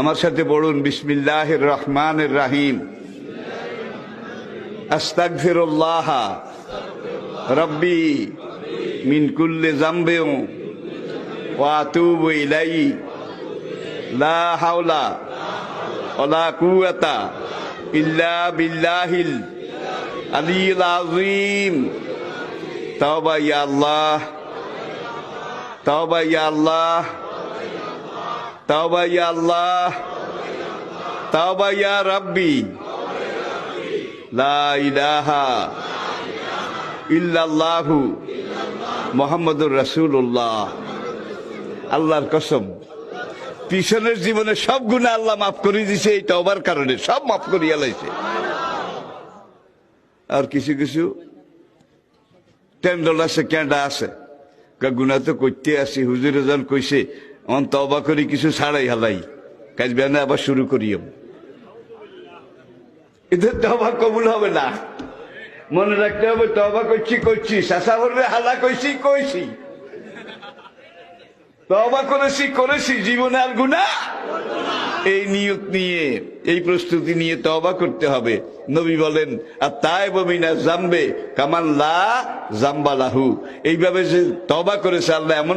আমার সাথে পড়ুন বিসমিল্লাহ রহমান রাহিম। আস্তাগফিরুল্লাহ। রব্বি মিন কুল্লি জামবেও লা হাওলা বিল্লাহিল তাওবা ইয়া আল্লাহ। তাওবা ইয়া আল্লাহ। লা মুহাম্মাদুর রাসূলুল্লাহ। আল্লাহর কসম, পিছনের জীবনে সব গুণা আল্লাহ মাফ করে দিছে এই তওবার কারণে সব মাফ করিয়া লাইছে। আর কিছু কিছু টেন্ডল আছে ক্যান্ডা আছে গুণা তো করতে আসি, হুজুরে কইছে অন তবা করি, কিছু ছাড়াই হালাই। কাজ বেনে আবার শুরু করিও এদের তবা কবুল হবে না। মনে রাখতে হবে তবা করছি করছি। শাসা বললে হালা কইছি কইছি। তবা করেছি করেছি, জীবনে আর গুণা এই নিয়ত নিয়ে, এই প্রস্তুতি নিয়ে তবা করতে হবে। নবী বলেন আর তাই বমিনা জামবে কামাল্লা জাম্বালাহু। এইভাবে যে তবা করেছে আল্লাহ, এমন